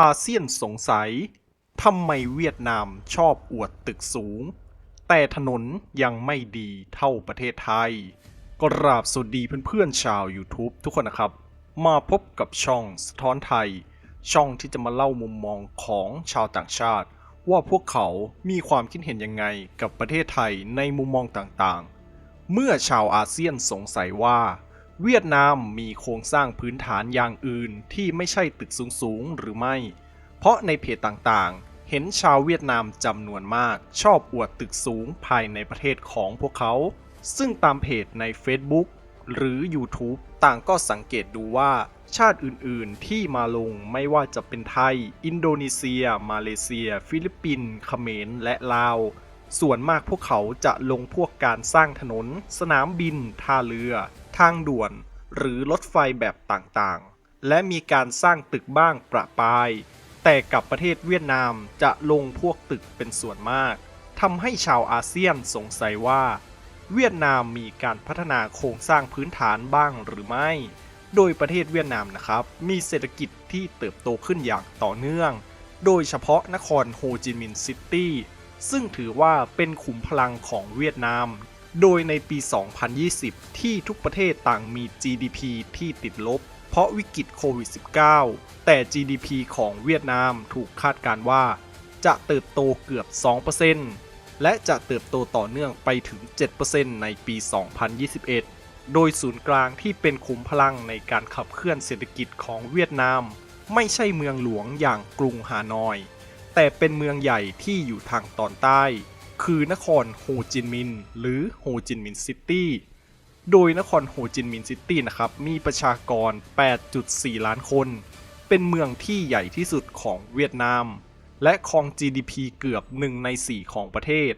อาเซียนสงสัย ทำไมเวียดนามชอบอวดตึกสูง แต่ถนนยังไม่ดีเท่าประเทศไทยก็ราบสวัสดีเพื่อนๆชาว YouTube ทุกคนนะครับ มาพบกับช่องสะท้อนไทย ช่องที่จะมาเล่ามุมมองของชาวต่างชาติ ว่าพวกเขามีความคิดเห็นยังไงกับประเทศไทยในมุมมองต่างๆ เมื่อชาวอาเซียนสงสัยว่า เวียดนามมีโครงสร้างพื้นฐานอย่างอื่นที่ไม่ใช่ตึกสูงๆหรือไม่ เพราะในเพจต่างๆ เห็นชาวเวียดนามจำนวนมากชอบอวดตึกสูงภายในประเทศของพวกเขา ซึ่งตามเพจใน Facebook หรือ YouTube ต่างก็สังเกตดูว่าชาติอื่นๆที่มาลงไม่ว่าจะเป็นไทย อินโดนีเซีย มาเลเซีย ฟิลิปปินส์เขมร และลาว ส่วนมากพวกเขาจะลงพวกการสร้างถนน สนามบิน ท่าเรือ ทางด่วน หรือรถไฟแบบต่างๆ และมีการสร้างตึกบ้างประปราย แต่กับประเทศเวียดนามจะลงพวกตึกเป็นส่วนมากทำให้ชาวอาเซียนสงสัยว่า เวียดนามมีการพัฒนาโครงสร้างพื้นฐานบ้างหรือไม่ โดยประเทศเวียดนามนะครับ มีเศรษฐกิจที่เติบโตขึ้นอย่างต่อเนื่อง โดยเฉพาะนครโฮจิมินห์ซิตี้ซึ่งถือว่าเป็นขุมพลังของเวียดนาม โดยในปี 2020 ที่ทุกประเทศต่างมี GDP ที่ติดลบ เพราะวิกฤตโควิด -19 แต่ GDP ของเวียดนามถูกคาดการณ์ว่า จะเติบโตเกือบ 2%และจะเติบโตต่อเนื่องไปถึง 7%ในปี 2021 โดยศูนย์กลางที่เป็นขุมพลังในการขับเคลื่อนเศรษฐกิจของเวียดนาม ไม่ใช่เมืองหลวงอย่างกรุงฮานอย แต่เป็นเมืองใหญ่ที่อยู่ทางตอนใต้ คือนครโฮจินมินห์หรือโฮจินมินห์ซิตี้ โดยนครโฮจินมินห์ซิตี้นะครับมีประชากร 8.4 ล้านคน เป็นเมืองที่ใหญ่ที่สุดของเวียดนาม และครอง GDP เกือบ 1 ใน 4 ของประเทศ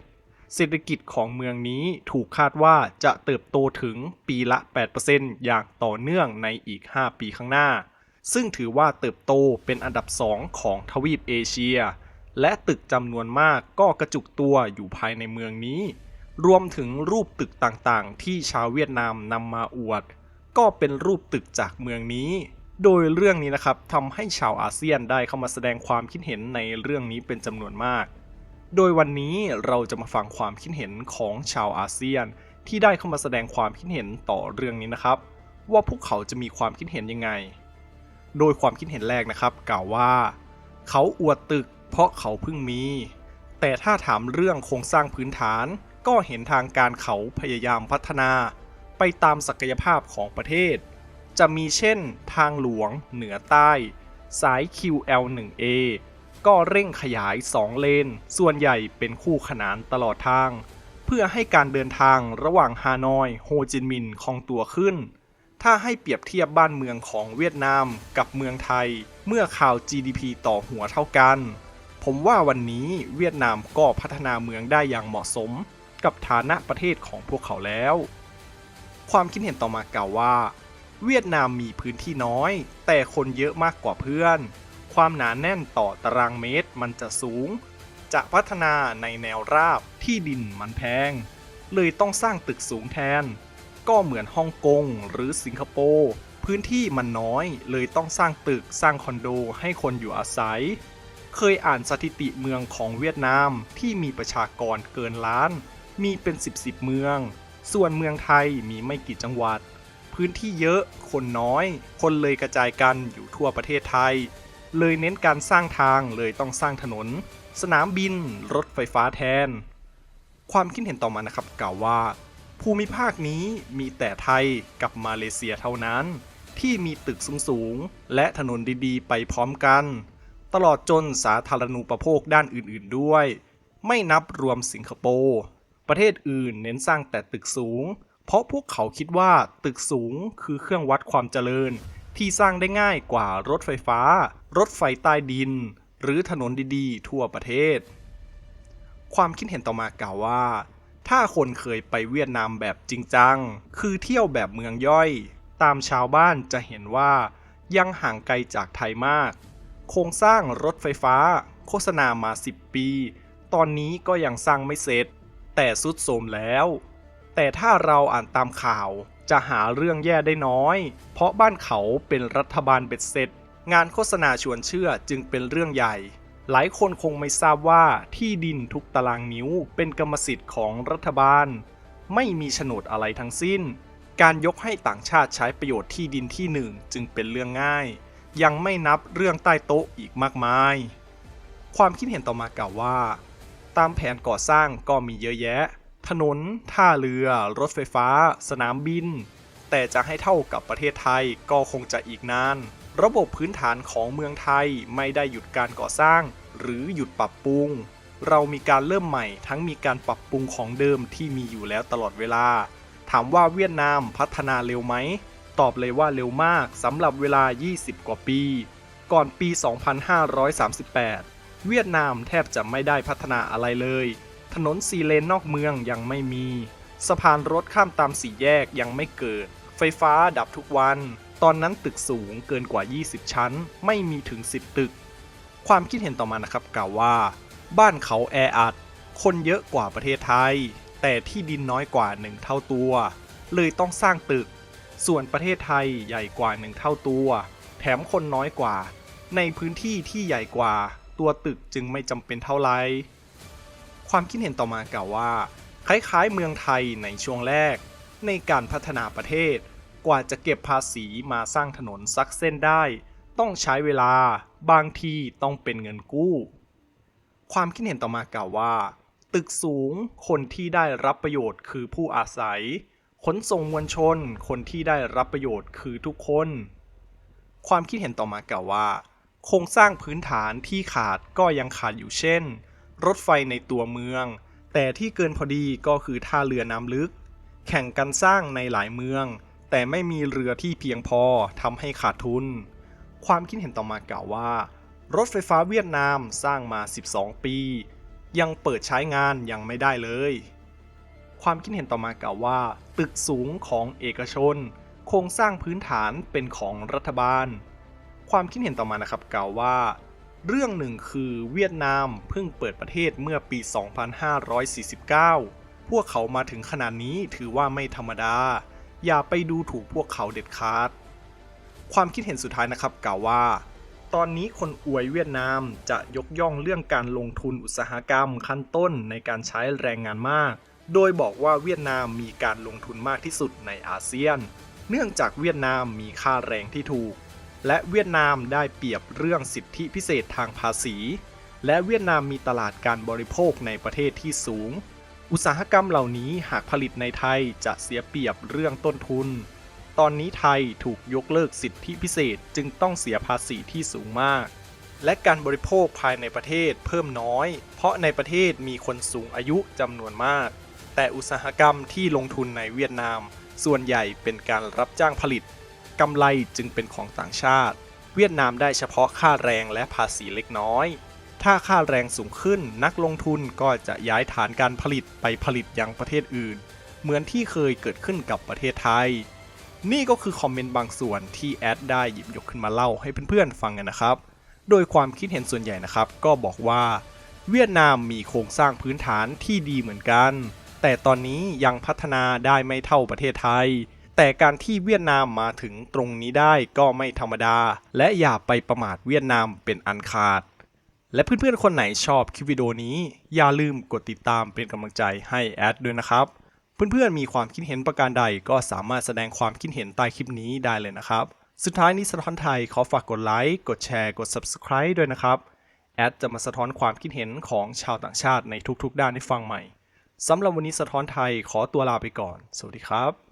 เศรษฐกิจของเมืองนี้ถูกคาดว่าจะเติบโตถึงปีละ 8%อย่างต่อเนื่องในอีก 5 ปีข้างหน้า ซึ่งถือว่าเติบโตเป็นอันดับ 2 ของทวีปเอเชีย และตึกจำนวนมากก็กระจุกตัวอยู่ภายในเมืองนี้ รวมถึงรูปตึกต่างๆ ที่ชาวเวียดนามนำมาอวด ก็เป็นรูปตึกจากเมืองนี้ โดยเรื่องนี้นะครับทำให้ชาวอาเซียนได้เข้ามาแสดงความคิดเห็นในเรื่องนี้เป็นจำนวนมาก โดยวันนี้เราจะมาฟังความคิดเห็นของชาวอาเซียน ที่ได้เข้ามาแสดงความคิดเห็นต่อเรื่องนี้นะครับ ว่าพวกเขาจะมีความคิดเห็นยังไง โดยความคิดเห็นแรกนะครับ กล่าวว่า เขาอวดตึก เพราะเขาเพิ่งมี แต่ถ้าถามเรื่องโครงสร้างพื้นฐานก็เห็นทางการเขาพยายามพัฒนาไปตามศักยภาพของประเทศ จะมีเช่น ทางหลวง เหนือใต้ สาย QL1A ก็เร่งขยาย 2 เลน ส่วนใหญ่เป็นคู่ขนานตลอดทาง เพื่อให้การเดินทางระหว่างฮานอย โฮจิมินห์คล่องตัวขึ้น ถ้าให้เปรียบเทียบบ้านเมืองของเวียดนามกับเมืองไทย เมื่อข่าว GDP ต่อหัวเท่ากัน ผมว่าวันนี้เวียดนามก็พัฒนาเมืองได้อย่างเหมาะสมกับฐานะประเทศของพวกเขาแล้ว ความคิดเห็นต่อมากล่าวว่า เวียดนามมีพื้นที่น้อย แต่คนเยอะมากกว่าเพื่อน ความหนาแน่นต่อตารางเมตรมันจะสูง จะพัฒนาในแนวราบที่ดินมันแพง เลยต้องสร้างตึกสูงแทน ก็เหมือนฮ่องกงหรือสิงคโปร์พื้นที่มันน้อยเลยต้องสร้างตึกสร้างคอนโดให้คนอยู่อาศัย เคยอ่านสถิติเมืองของเวียดนามที่มีประชากรเกินล้าน มีเป็น 10บสเมือง ส่วนเมืองไทยมีไม่กี่จังหวัด พื้นที่เยอะคนน้อย คนเลยกระจายกันอยู่ทั่วประเทศไทย เลยเน้นการสร้างทางเลยต้องสร้างถนน สนามบิน รถไฟฟ้าแทน ความคิดเห็นต่อมานะครับกล่าวว่า ภูมิภาคนี้มีแต่ไทยกับมาเลเซียเท่านั้น ที่มีตึกสูงๆและถนนดีๆ ไปพร้อมกัน ตลอดจนสาธารณูปโภคด้านอื่นๆด้วย ไม่นับรวมสิงคโปร์ประเทศอื่นเน้นสร้างแต่ตึกสูง เพราะพวกเขาคิดว่าตึกสูงคือเครื่องวัดความเจริญ ที่สร้างได้ง่ายกว่ารถไฟฟ้า รถไฟใต้ดิน หรือถนนดีๆ ทั่วประเทศ ความคิดเห็นต่อมากล่าวว่า ถ้าคนเคยไปเวียดนามแบบจริงจัง คือเที่ยวแบบเมืองย่อย ตามชาวบ้านจะเห็นว่ายังห่างไกลจากไทยมาก โครงสร้างรถไฟฟ้า โฆษณามา 10 ปี ตอนนี้ก็ยังสร้างไม่เสร็จ แต่สุดโทมแล้ว แต่ถ้าเราอ่านตามข่าวจะหาเรื่องแย่ได้น้อย เพราะบ้านเขาเป็นรัฐบาลเบ็ดเสร็จ งานโฆษณาชวนเชื่อจึงเป็นเรื่องใหญ่ หลายคนคงไม่ทราบว่าที่ดินทุกตารางนิ้วเป็นกรรมสิทธิ์ของรัฐบาล ไม่มีโฉนดอะไรทั้งสิ้น การยกให้ต่างชาติใช้ประโยชน์ที่ดินที่หนึ่งจึงเป็นเรื่องง่าย ยังไม่นับเรื่องใต้โต๊ะอีกมากมาย ความคิดเห็นต่อมากล่าวว่า ตามแผนก่อสร้างก็มีเยอะแยะ ถนน ท่าเรือ รถไฟฟ้า สนามบิน แต่จะให้เท่ากับประเทศไทยก็คงจะอีกนาน ระบบพื้นฐานของเมืองไทยไม่ได้หยุดการก่อสร้าง หรือหยุดปรับปรุง เรามีการเริ่มใหม่ทั้งมีการปรับปรุงของเดิมที่มีอยู่แล้วตลอดเวลา ถามว่าเวียดนามพัฒนาเร็วไหม ตอบเลยว่าเร็วมากสำหรับเวลา 20 กว่าปี ก่อนปี 2538 เวียดนามแทบจะไม่ได้พัฒนาอะไรเลย ถนนสีเลนนอกเมืองยังไม่มี สะพานรถข้ามตามสี่แยกยังไม่เกิด ไฟฟ้าดับทุกวัน ตอนนั้นตึกสูงเกินกว่า 20 ชั้น ไม่มีถึง 10 ตึก ความคิดเห็นต่อมานะครับกล่าวว่า บ้านเขาแออัด คนเยอะกว่าประเทศไทย แต่ที่ดินน้อยกว่า1เท่าตัว เลยต้องสร้างตึก ส่วนประเทศไทยใหญ่กว่า1เท่าตัว แถมคนน้อยกว่า ในพื้นที่ที่ใหญ่กว่า ตัวตึกจึงไม่จำเป็นเท่าไร ความคิดเห็นต่อมากล่าวว่า คล้ายๆเมืองไทยในช่วงแรก ในการพัฒนาประเทศ กว่าจะเก็บภาษีมาสร้างถนนซักเส้นได้ ต้องใช้เวลา บางทีต้องเป็นเงินกู้ ความคิดเห็นต่อมากล่าวว่า ตึกสูงคนที่ได้รับประโยชน์คือผู้อาศัย ขนส่งมวลชน คนที่ได้รับประโยชน์คือทุกคน ความคิดเห็นต่อมากล่าวว่า โครงสร้างพื้นฐานที่ขาดก็ยังขาดอยู่เช่น รถไฟในตัวเมือง แต่ที่เกินพอดีก็คือท่าเรือน้ำลึก แข่งกันสร้างในหลายเมือง แต่ไม่มีเรือที่เพียงพอทำให้ขาดทุน ความคิดเห็นต่อมากล่าวว่า รถไฟฟ้าเวียดนามสร้างมา 12 ปี ยังเปิดใช้งานยังไม่ได้เลย ความคิดเห็นต่อมากล่าวว่า ตึกสูงของเอกชน โครงสร้างพื้นฐานเป็นของรัฐบาล ความคิดเห็นต่อมานะครับกล่าวว่า เรื่องหนึ่งคือเวียดนามเพิ่งเปิดประเทศเมื่อปี 2549 พวกเขามาถึงขนาดนี้ถือว่าไม่ธรรมดา อย่าไปดูถูกพวกเขาเด็ดขาด ความคิดเห็นสุดท้ายนะครับกล่าวว่าตอนนี้คนอวยเวียดนามจะยกย่องเรื่องการลงทุนอุตสาหกรรมขั้นต้นในการใช้แรงงานมาก โดยบอกว่าเวียดนามมีการลงทุนมากที่สุดในอาเซียน เนื่องจากเวียดนามมีค่าแรงที่ถูก และเวียดนามได้เปรียบเรื่องสิทธิพิเศษทางภาษี และเวียดนามมีตลาดการบริโภคในประเทศที่สูง อุตสาหกรรมเหล่านี้หากผลิตในไทยจะเสียเปรียบเรื่องต้นทุน ตอนนี้ไทยถูกยกเลิกสิทธิพิเศษจึงต้องเสียภาษีที่สูงมากและการบริโภคภายในประเทศเพิ่มน้อย เพราะในประเทศมีคนสูงอายุจำนวนมาก แต่อุตสาหกรรมที่ลงทุนในเวียดนาม ส่วนใหญ่เป็นการรับจ้างผลิตกำไรจึงเป็นของต่างชาติ เวียดนามได้เฉพาะค่าแรงและภาษีเล็กน้อย ถ้าค่าแรงสูงขึ้นนักลงทุนก็จะย้ายฐานการผลิตไปผลิตยังประเทศอื่น เหมือนที่เคยเกิดขึ้นกับประเทศไทย นี่ก็คือคอมเมนต์บางส่วนที่แอดได้หยิบยกขึ้นมาเล่าให้เพื่อนๆฟังกันนะครับ โดยความคิดเห็นส่วนใหญ่นะครับ ก็บอกว่า เวียดนามมีโครงสร้างพื้นฐานที่ดีเหมือนกัน แต่ตอนนี้ยังพัฒนาได้ไม่เท่าประเทศไทย แต่การที่เวียดนามมาถึงตรงนี้ได้ก็ไม่ธรรมดา และอย่าไปประมาทเวียดนามเป็นอันขาด และเพื่อนๆคนไหนชอบคลิปวิดีโอนี้ อย่าลืมกดติดตามเป็นกำลังใจให้แอดด้วยนะครับเพื่อนๆมีความคิดเห็นประการใดก็สามารถแสดงความคิดเห็นใต้คลิปนี้ได้เลยนะครับ สุดท้ายนี้สะท้อนไทยขอฝากกดไลค์กดแชร์กด Subscribe ด้วยนะครับ แอดจะมาสะท้อนความคิดเห็นของชาวต่างชาติในทุกๆ ด้านให้ฟังใหม่ สำหรับวันนี้สะท้อนไทยขอตัวลาไปก่อน สวัสดีครับ